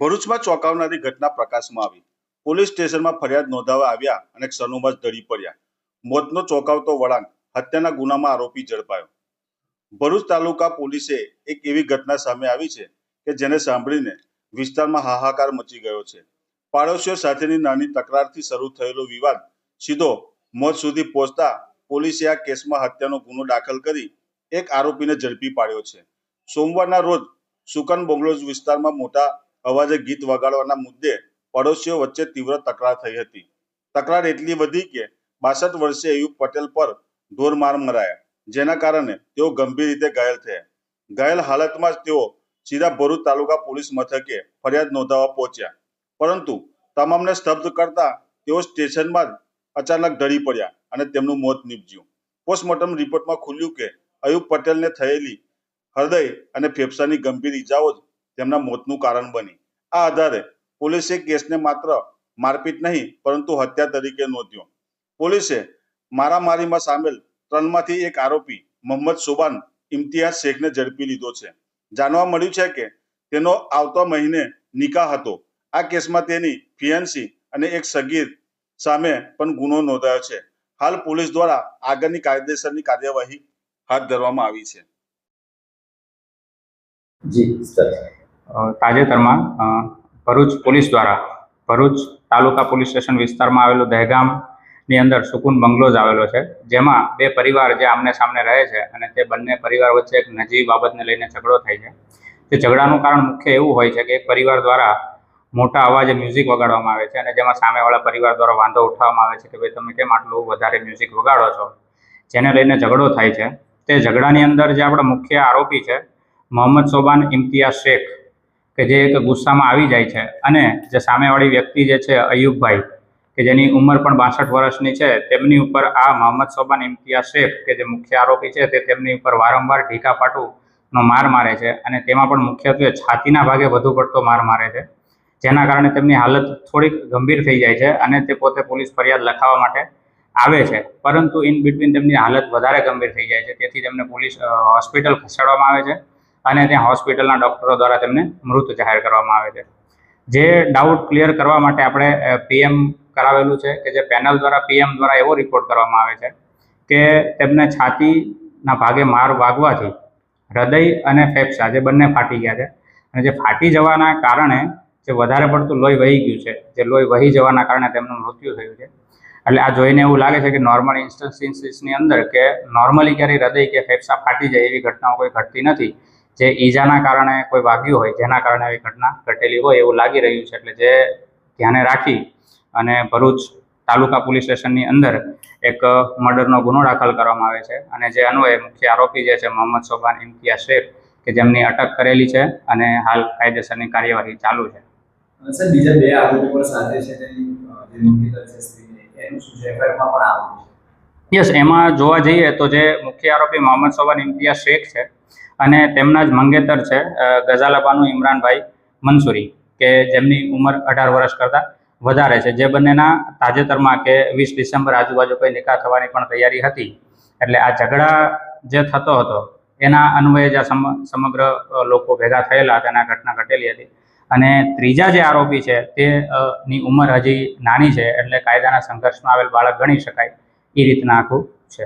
ભરૂચમાં ચોંકાવનારી ઘટના પ્રકાશમાં આવી. પોલીસ સ્ટેશનમાં ફરિયાદ નોંધાવા આવ્યા અને જ ઢળી પડ્યા. મોતનો ચોંકાવતો વળાંક, હત્યાના ગુનામાં આરોપી ઝડપાયો. ભરૂચ તાલુકા પોલીસે એક એવી ઘટના સામે આવી છે કે જેને સાંભળીને વિસ્તારમાં હાહાકાર મચી ગયો છે. પાડોશીઓ સાથેની નાની તકરારથી શરૂ થયેલો વિવાદ સીધો મોત સુધી પહોંચતા પોલીસે આ કેસમાં હત્યાનો ગુનો દાખલ કરી એક આરોપીને ઝડપી પાડ્યો છે. સોમવારના રોજ સુકન બંગલોઝ વિસ્તારમાં મોટા અવાજે ગીત વગાડવાના મુદ્દે પડોશીઓ વચ્ચે તીવ્ર તકરાર થઈ હતી. તકરાર એટલી વધી કે બાસઠ વર્ષીય અયુબ પટેલ પર ઢોરમાર મરાયા, જેના કારણે તેઓ ગંભીર રીતે ઘાયલ થયા. ઘાયલ હાલતમાં જ તેઓ સીધા ભરૂચ તાલુકા પોલીસ મથકે ફરિયાદ નોંધાવવા પહોંચ્યા. પરંતુ તમામને સ્તબ્ધ કરતા તેઓ સ્ટેશનમાં જ અચાનક ઢળી પડ્યા અને તેમનું મોત નીપજ્યું. પોસ્ટમોર્ટમ રિપોર્ટમાં ખુલ્યું કે અયુબ પટેલને થયેલી હૃદય અને ફેફસાની ગંભીર ઈજાઓ જ તેમના મોતનું કારણ બની. આ આધારે પોલીસે કેસને માત્ર મારપીટ નહીં, પરંતુ હત્યા તરીકે નોંધ્યો. પોલીસે મારામારીમાં સામેલ ત્રણમાંથી એક આરોપી, મોહમ્મદ સુબાન ઇમ્તિયાઝ શેખને ઝડપી લીધો છે. જાણવા મળ્યું છે કે તેનો આવતા મહિને નિકાહ હતો. આ કેસમાં તેની ફિયાન્સી અને એક સગીર સામે પણ ગુનો નોંધાયો છે. હાલ પોલીસ દ્વારા આગળની કાયદેસરની કાર્યવાહી હાથ ધરવામાં આવી છે. જી સર તાજેતરમાં ભરૂચ પોલીસ દ્વારા, ભરૂચ તાલુકા પોલીસ સ્ટેશન વિસ્તારમાં આવેલું દહેગામની અંદર સુકુન બંગલોઝ આવેલો છે, જેમાં બે પરિવાર જે આમને સામને રહે છે અને તે બંને પરિવાર વચ્ચે એક નજીવી બાબતને લઈને ઝઘડો થાય છે. તે ઝઘડાનું કારણ મુખ્ય એવું હોય છે કે એક પરિવાર દ્વારા મોટા અવાજે મ્યુઝિક વગાડવામાં આવે છે અને જેમાં સામેવાળા પરિવાર દ્વારા વાંધો ઉઠાવવામાં આવે છે કે ભાઈ તમે કેમ આટલું વધારે મ્યુઝિક વગાડો છો? જેને લઈને ઝઘડો થાય છે. તે ઝઘડાની અંદર જે આપણા મુખ્ય આરોપી છે, મોહમ્મદ સોબાન ઇમ્તિયાઝ શેખ કે જે એક ગુસ્સામાં આવી જાય છે અને જે સામેવાળી વ્યક્તિ જે છે, અયુબભાઈ, કે જેની ઉંમર પણ બાસઠ વર્ષની છે, તેમની ઉપર આ મોહમ્મદ સોબાન, ઇમ્તિયાઝ શેખ કે જે મુખ્ય આરોપી છે, તે તેમની ઉપર વારંવાર ઢીકાપાટુનો માર મારે છે અને તેમાં પણ મુખ્યત્વે છાતીના ભાગે વધુ પડતો માર મારે છે. જેના કારણે તેમની હાલત થોડીક ગંભીર થઈ જાય છે અને તે પોતે પોલીસ ફરિયાદ લખાવવા માટે આવે છે. પરંતુ ઇન બિટવીન તેમની હાલત વધારે ગંભીર થઈ જાય છે. તેથી તેમને પોલીસ હોસ્પિટલ ખસેડવામાં આવે છે. અને ત્યાં હોસ્પિટલના ડૉક્ટરો દ્વારા તેમને મૃત જાહેર કરવામાં આવે છે. જે ડાઉટ ક્લિયર કરવા માટે આપણે પીએમ કરાવેલું છે કે જે પેનલ દ્વારા પીએમ દ્વારા એવો રિપોર્ટ કરવામાં આવે છે કે તેમને છાતીના ભાગે માર વાગવાથી હૃદય અને ફેફસા જે બંને ફાટી ગયા છે અને જે ફાટી જવાના કારણે જે વધારે પડતું લોહી વહી ગયું છે, જે લોહી વહી જવાના કારણે તેમનું મૃત્યુ થયું છે. એટલે આ જોઈને એવું લાગે છે કે નોર્મલ ઇન્સ્ટન્સિસની અંદર કે નોર્મલી ક્યારેય હૃદય કે ફેફસા ફાટી જાય એવી ઘટનાઓ કોઈ ઘટતી નથી. જે ઈજાના કારણે કોઈ વાગ્યું હોય જેના કારણે આવી ઘટના ઘટેલી હોય એવું લાગી રહ્યું છે એટલે જે ધ્યાને રાખી અને ભરૂચ તાલુકા પોલીસ સ્ટેશનની અંદર એક મર્ડરનો ગુનો દાખલ કરવામાં આવે છે. અને જે અન્વયે મુખ્ય આરોપી જે છે મોહમ્મદ સોબાન ઇમ્તિયા શેખ કે જેમની અટક કરેલી છે અને હાલ કાયદેસરની કાર્યવાહી ચાલુ છે. સર બીજા બે આરોપી પણ સાથે છે તેની અ, જે નોંધી છે સ્ત્રીને એનું શું છે? પણ આવું યસ એમાં જોવા જઈએ તો જે મુખ્ય આરોપી મોહમ્મદ સોબાન ઇમ્તિયા શેખ છે અને તેમના જ મંગેતર છે ગઝાલાબાનુ ઇમરાનભાઈ મંસૂરી, કે જેમની ઉંમર અઢાર વર્ષ કરતાં વધારે છે. જે બંનેના તાજેતરમાં કે વીસ ડિસેમ્બર આજુબાજુ કોઈ નિકાહ થવાની પણ તૈયારી હતી. એટલે આ ઝઘડા જે થતો હતો, એના અન્વયે જ સમગ્ર લોકો ભેગા થયેલા હતા ઘટના ઘટેલી હતી. અને ત્રીજા જે આરોપી છે, તે ની ઉંમર હજી નાની છે, એટલે કાયદાના સંઘર્ષમાં આવેલ બાળક ગણી શકાય એ રીતના આખું છે.